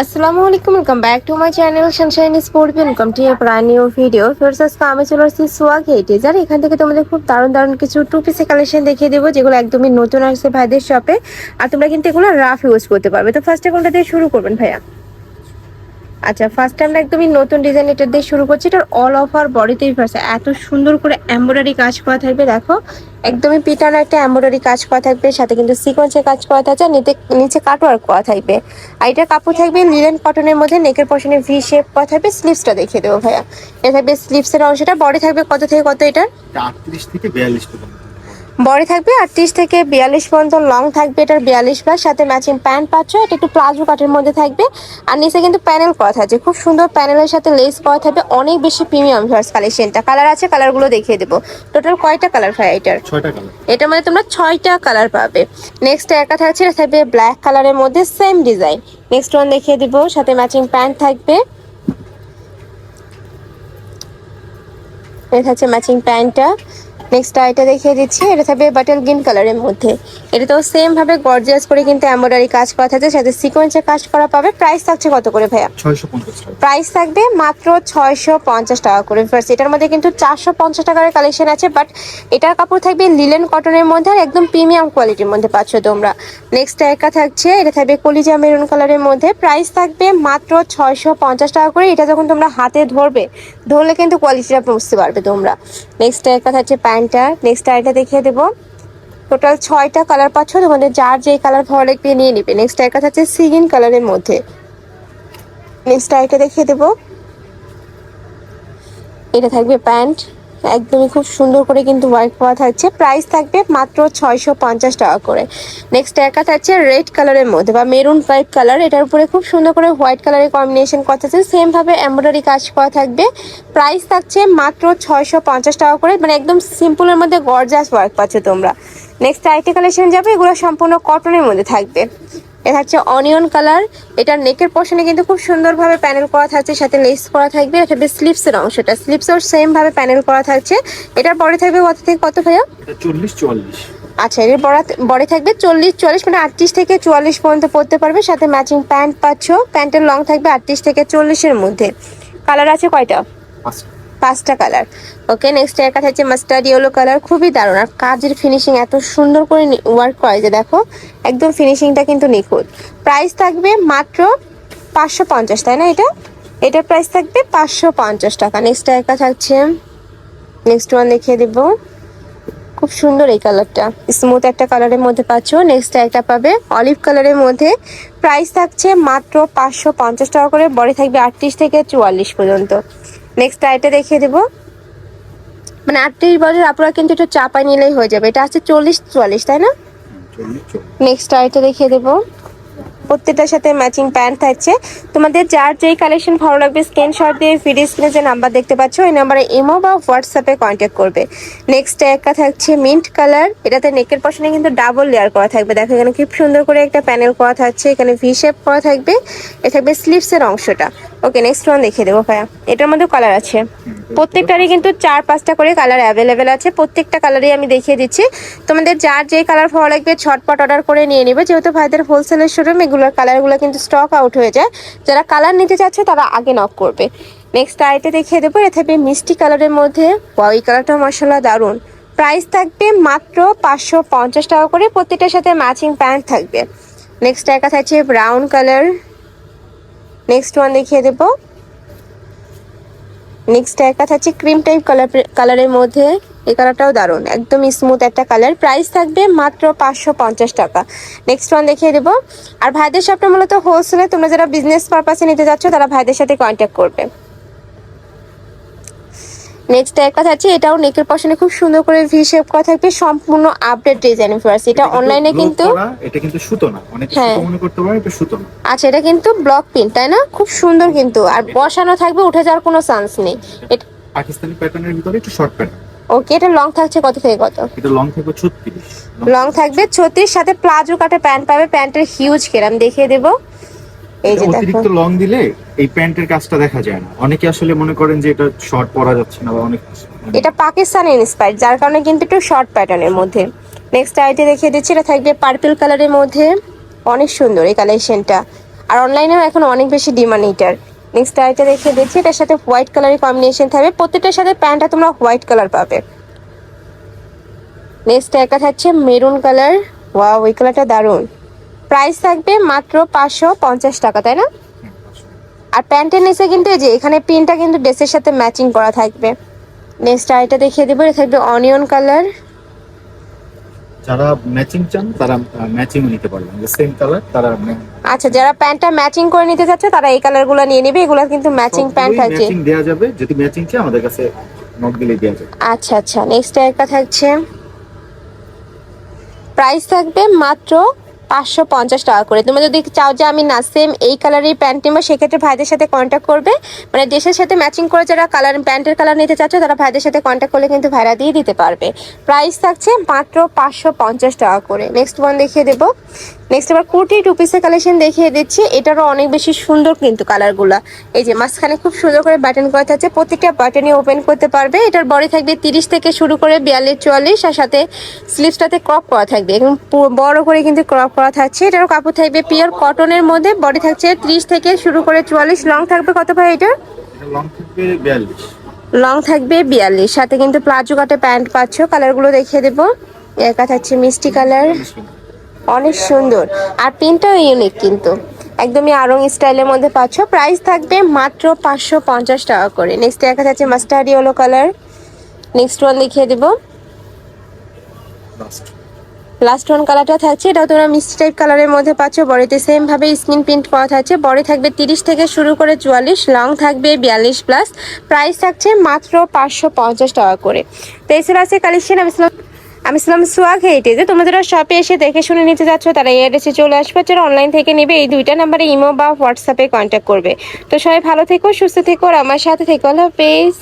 আসসালামু আলাইকুম welcome back to my channel sunshine sport welcome to your brand new video first আজকে আমি চলে আসছি সোয়া হেটেজ আর এখান থেকে তোমাদের খুব দারুণ দারুণ কিছু টু পিসের কালেকশন দেখিয়ে দেবো, যেগুলো একদমই নতুন আসছে ভাইদের শপে আর তোমরা কিন্তু এগুলো রাফ ইউজ করতে পারবে। তো ফার্স্টে কোনটা দিয়ে শুরু করবেন ভাইয়া? আচ্ছা ফার্স্ট আমরা একদমই নতুন ডিজাইন এটা দিয়ে শুরু করছি। এটার অল ওভার বডিতেই ফার্স্ট এত সুন্দর করে এমব্রয়ডারি কাজ করা থাকবে, দেখো। একদমই পিটানো একটা এমব্রয়ডারি কাজ করা থাকবে, সাথে কিন্তু সিকোয়েন্সের কাজ করা থাকছে, আর নিচে কাটওয়ার্ক করা থাকবে। আর এটা কাপড় থাকবে লিলেন কটনের মধ্যে নেকের পশনে ভি শেপ করা থাকবে স্লিভসটা দেখিয়ে দেবো ভাইয়া। এটা থাকবে স্লিভসের অংশটা বডি থাকবে কত থেকে কত আটত্রিশ থেকে বিয়াল্লিশ পর্যন্ত। বডি থাকবে আটত্রিশ থেকে বিয়াল্লিশ পর্যন্ত লং থাকবে। এটার বিয়াল্লিশ প্লাস সাথে ম্যাচিং প্যান্ট পাচ্ছ এটা একটু প্লাজো কাটের মধ্যে থাকবে। আর নিচে কিন্তু প্যানেল করা থাকছে। খুব সুন্দর প্যানেলের সাথে লেস করা থাকবে। অনেক বেশি প্রিমিয়াম ভার্স কালেকশনটা কালার আছে কালারগুলো দেখিয়ে দেবো। টোটাল কয়টা কালার ভাই এটার? এটার মধ্যে তোমরা ছয়টা কালার পাবে। নেক্সট একা থাকছে এটা থাকবে ব্ল্যাক কালারের মধ্যে সেম ডিজাইন নেক্সট ওয়ান দেখিয়ে দিব সাথে ম্যাচিং প্যান্ট থাকবে। এটা থাকছে ম্যাচিং প্যান্টটা নেক্সট এটা দেখিয়ে দিচ্ছি। এটা থাকবে বাটল গ্রিন কালারের মধ্যে। এটা তো সেম ভাবে গর্জিয়াস করে কিন্তু এমব্রয়ডারি কাজ করা থাকছে। সাথে সিকোয়েন্সে কাজ করা পাবে। প্রাইস থাকছে কত করে ভাইয়া? প্রাইস থাকবে মাত্র ছয়শো পঞ্চাশ টাকা করে। ফার্স্ট এটার মধ্যে কিন্তু চারশো পঞ্চাশ টাকার কালেকশন আছে বাট এটার কাপড় থাকবে লিলেন কটনের মধ্যে আর একদম প্রিমিয়াম কোয়ালিটির মধ্যে পাচ্ছ তোমরা। নেক্সট একা থাকছে এটা থাকবে কলিজা মেরুন কালারের মধ্যে। প্রাইস থাকবে মাত্র ছয়শো পঞ্চাশ টাকা করে। এটা যখন তোমরা হাতে ধরবে ধরলে কিন্তু কোয়ালিটিটা বুঝতে পারবে তোমরা। নেক্সট একা থাকছে প্যান্টটা নেক্সট এটা দেখিয়ে দেবো। টোটাল ছয়টা কালার পাচ্ছ, তোমাদের যার যেই কালার ভালো লাগবে নিয়ে নিবে। নেক্সট একা হচ্ছে সিগিন কালারের মধ্যে। নেক্সট টাইটটা দেখিয়ে দেবো। এটা থাকবে প্যান্ট। একদমই খুব সুন্দর করে কিন্তু ওয়ার্ক করা থাকছে। প্রাইস থাকবে মাত্র ছয়শো পঞ্চাশ টাকা করে। নেক্সট একা থাকছে রেড কালারের মধ্যে বা মেরুন হোয়াইট কালার এটার উপরে খুব সুন্দর করে হোয়াইট কালারের কম্বিনেশন করা থাকছে। সেম ভাবে এমব্রয়ডারি কাজ করা থাকবে। প্রাইস থাকছে মাত্র ছয়শো পঞ্চাশ টাকা করে। মানে একদম সিম্পলের মধ্যে গর্জাস ওয়ার্ক পাচ্ছ তোমরা। নেক্সট আইটি কালেকশন যাবে, এগুলো সম্পূর্ণ কটনের মধ্যে থাকবে। এটা হচ্ছে অনিয়ন কালার এটার নেকের পশনে কিন্তু খুব সুন্দরভাবে প্যানেল করা থাকছে সাথে লেস করা থাকবে। এটা থাকবে স্লিপসের অংশটা স্লিপসের সেম ভাবে প্যানেল করা থাকছে। এটার পরে থাকবে কত থেকে কত ভাইয়া? এটা চল্লিশ চুয়াল্লিশ। আচ্ছা এর বড় বড়ে থাকবে চল্লিশ চুয়াল্লিশ মানে আটত্রিশ থেকে চুয়াল্লিশ পর্যন্ত পড়তে পারবে। সাথে ম্যাচিং প্যান্ট পাচ্ছ। প্যান্টের লং থাকবে আটত্রিশ থেকে চল্লিশের মধ্যে। কালার আছে কয়টা? পাঁচটা কালার ওকে নেক্সট এর কাছে হচ্ছে মাস্টার্ড ইয়েলো কালার খুবই দারুণ। আর কাজের ফিনিশিং এত সুন্দর করে ওয়ার্ক করা যে দেখো। একদম ফিনিশিংটা কিন্তু নিখুঁত। প্রাইস থাকবে মাত্র পাঁচশো পঞ্চাশ, তাই না এটা? এটার প্রাইস থাকবে পাঁচশো পঞ্চাশ টাকা। নেক্সট একা থাকছে নেক্সট ওয়ান দেখিয়ে দেবো। খুব সুন্দর এই কালারটা স্মুথ একটা কালারের মধ্যে পাচ্ছ। নেক্সট একটা পাবে অলিভ কালারের মধ্যে। প্রাইস থাকছে মাত্র পাঁচশো পঞ্চাশ টাকা করে, বডি থাকবে আটত্রিশ থেকে চুয়াল্লিশ পর্যন্ত। নেক্সট আইটা দেখিয়ে দেবো। মানে আটত্রিশ বছর আপনারা কিন্তু একটু চাপায় নিলেই হয়ে যাবে। এটা আছে চল্লিশ চুয়াল্লিশ তাই না? নেক্সট আইটা দেখিয়ে দেবো। প্রত্যেকটার সাথে ম্যাচিং প্যান্ট থাকছে। তোমাদের যার যেই কালেকশন ভালো লাগবে স্ক্রিনশট দিয়ে ভিডিও স্ক্রিনে যে নাম্বার দেখতে পাচ্ছ, ওই নাম্বারে ইমো বা হোয়াটসঅ্যাপে কন্ট্যাক্ট করবে। নেক্সট একটা থাকছে মিন্ট কালার এটাতে নেকের পশনে কিন্তু ডাবল লেয়ার করা থাকবে। দেখো, এখানে খুব সুন্দর করে একটা প্যানেল করা থাকছে, এখানে ভি শেপ করা থাকবে, এ থাকবে স্লিভসের অংশটা। ওকে নেক্সট ওয়ান দেখিয়ে দেবো, ভাইয়া। এটার মধ্যে কালার আছে। প্রত্যেকটারই কিন্তু চার পাঁচটা করে কালার অ্যাভেলেবেল আছে। প্রত্যেকটা কালারই আমি দেখিয়ে দিচ্ছি। তোমাদের যার যে কালার ভালো লাগবে ছটপট অর্ডার করে নিয়ে নেবে। যেহেতু ভাইদের হোলসেলের শোরুম এগুলোর কালারগুলো কিন্তু স্টক আউট হয়ে যায়। যারা কালার নিতে চাচ্ছে, তারা আগে নক করবে। নেক্সট আইটে দেখিয়ে দেবো। এটা থাকবে মিষ্টি কালারের মধ্যে। এই কালারটা মশলা দারুণ। প্রাইস থাকবে মাত্র পাঁচশো পঞ্চাশ টাকা করে। প্রত্যেকটার সাথে ম্যাচিং প্যান্ট থাকবে। নেক্সট একা থাকছে ব্রাউন কালার নেক্সট ওয়ান দেখিয়ে দেবো। নেক্সট একটা থাকছে ক্রিম টাইপ কালার কালারের মধ্যে। এই কালারটাও দারুণ, একদম স্মুথ একটা কালার প্রাইস থাকবে মাত্র পাঁচশো পঞ্চাশ টাকা। নেক্সট ওয়ান দেখিয়ে দেবো। আর ভাইদের শপটা মূলত হোলসেলে তোমরা যারা বিজনেস পারপাসে নিতে যাচ্ছ, তারা ভাইদের সাথে কন্ট্যাক্ট করবে। নেক্সট একটা থাকছে এটাও নেকের পশনে খুব সুন্দর করে ভি শেপ করা থাকবে সম্পূর্ণ আপডেট ডিজাইন ফার্স্ট এটা অনলাইনে কিন্তু এটা কিন্তু সুতো না। অনেক হ্যাঁ। মনে করতে পারে এটা সুতো না। আচ্ছা এটা কিন্তু ব্লক পিন তাই না? খুব সুন্দর কিন্তু। আর বসানো থাকবে উঠে যাওয়ার কোনো চান্স নেই। এটা পাকিস্তানি প্যাটার্নের ভিতরে একটু শর্ট প্যাটার্ন ওকে এটা লং থাকছে কত থেকে কত? এটা লং থাকবে ছত্রিশ। লং থাকবে ছত্রিশ। সাথে প্লাজো কাটে প্যান্ট পাবে প্যান্টের হিউজ কেরাম দেখিয়ে দেবো। এই যে দেখো। অতিরিক্ত লং দিলে এই প্যান্টের কাজটা দেখা যায় না। অনেকে আসলে মনে করেন যে এটা শর্ট পরা যাচ্ছে না বা অনেক এটা পাকিস্তানি ইন্সপায়ার্ড যার কারণে কিন্তু একটু শর্ট প্যাটার্নের মধ্যে। নেক্সট আইটে দেখিয়ে দিচ্ছি, এটা থাকবে পার্পল কালারের মধ্যে। অনেক সুন্দর এই কালেকশনটা আর অনলাইনেও এখন অনেক বেশি ডিমান্ড এটার। নেক্সট আইটা দেখে দিচ্ছি, এটার সাথে হোয়াইট কালারের কম্বিনেশন থাকবে। প্রত্যেকটার সাথে প্যান্টটা তোমরা হোয়াইট কালার পাবে। নেক্সট একটা থাকছে মেরুন কালার ওয়াও ওই কালারটা দারুণ। প্রাইস থাকবে মাত্র পাঁচশো পঞ্চাশ টাকা, তাই না? আর প্যান্টের নিচে কিন্তু এই যে এখানে পিনটা কিন্তু ড্রেসের সাথে ম্যাচিং করা থাকবে। নেক্সট আইটা দেখিয়ে দেবো এটা থাকবে অনিয়ন কালার। যারা ম্যাচিং চান তারা ম্যাচিং নিতে পারবেন। যে সেম কালার তারা আচ্ছা যারা প্যান্টটা ম্যাচিং করে নিতে চাচ্ছে তারা এই কালারগুলো নিয়ে নেবে। এগুলো কিন্তু ম্যাচিং প্যান্ট থাকছে ম্যাচিং দেওয়া যাবে। যদি ম্যাচিং চাই আমাদের কাছে নক দিলে দেওয়া যাবে। আচ্ছা আচ্ছা নেক্সট একটা থাকছে। প্রাইস থাকবে মাত্র পাঁচশো পঞ্চাশ টাকা করে। তুমি যদি চাও যে আমি না সেম এই কালারের প্যান্ট নেব, সেক্ষেত্রে ভাইদের সাথে কন্ট্যাক্ট করবে। মানে ড্রেসের সাথে ম্যাচিং করে যারা কালার প্যান্টের কালার নিতে চাচ্ছ, তারা ভাইদের সাথে কন্ট্যাক্ট করলে কিন্তু ভাইরা দিয়ে দিতে পারবে। প্রাইস থাকছে মাত্র পাঁচশো পঞ্চাশ টাকা করে। নেক্সট ওয়ান দেখিয়ে দেবো। নেক্সট আবার কুর্তি টু পিসের কালেকশন দেখিয়ে দিচ্ছি। এটারও অনেক বেশি সুন্দর কিন্তু কালারগুলো এই যে মাঝখানে খুব সুন্দর করে বাটন করা থাকছে। প্রত্যেকটা বাটনই ওপেন করতে পারবে। এটার বডি থাকবে তিরিশ থেকে শুরু করে বিয়াল্লিশ চুয়াল্লিশ আর সাথে স্লিভসটাতে ক্রপ করা থাকবে। এবং বড় করে কিন্তু ক্রপ করা থাকছে। এটারও কাপড় থাকবে পিওর কটনের মধ্যে। বডি থাকছে ত্রিশ থেকে শুরু করে চুয়াল্লিশ। লং থাকবে কত ভাই এটা? এটা লং থাকবে বিয়াল্লিশ। লং থাকবে বিয়াল্লিশ। সাথে কিন্তু প্লাজো কাটে প্যান্ট পাচ্ছ। কালারগুলো দেখিয়ে দেবো। একা থাকছে মিষ্টি কালার অনেক সুন্দর। আর প্রিন্টটাও ইউনিক কিন্তু। একদমই আরং স্টাইলের মধ্যে পাচ্ছ। প্রাইস থাকবে মাত্র পাঁচশো পঞ্চাশ টাকা করে। নেক্সট দেখা যাচ্ছে mustard yellow colour next one দেখিয়ে দেবো। লাস্ট ওয়ান কালারটা থাকছে। এটাও তোমরা মিষ্টি টাইপ কালারের মধ্যে পাচ্ছ। বডিতে সেমভাবে স্ক্রিন প্রিন্ট করা থাকছে। বডি থাকবে তিরিশ থেকে শুরু করে চুয়াল্লিশ। লং থাকবে বিয়াল্লিশ প্লাস প্রাইস থাকছে মাত্র পাঁচশো পঞ্চাশ টাকা করে। তো এই ছিল আছে কালেকশন আমি আমি ছিলাম সোয়াগ হেইটেজে তোমরা যারা শপে এসে দেখে শুনে নিতে যাচ্ছ, তারা এই অ্যাড্রেসে চলে আসবে। যারা অনলাইন থেকে নেবে, এই দুইটা নাম্বারে ইমো বা হোয়াটসঅ্যাপে কন্ট্যাক্ট করবে। তো সবাই ভালো থেকো, সুস্থ থেকো, আর আমার সাথে থেকো। আল্লাহ হাফেজ।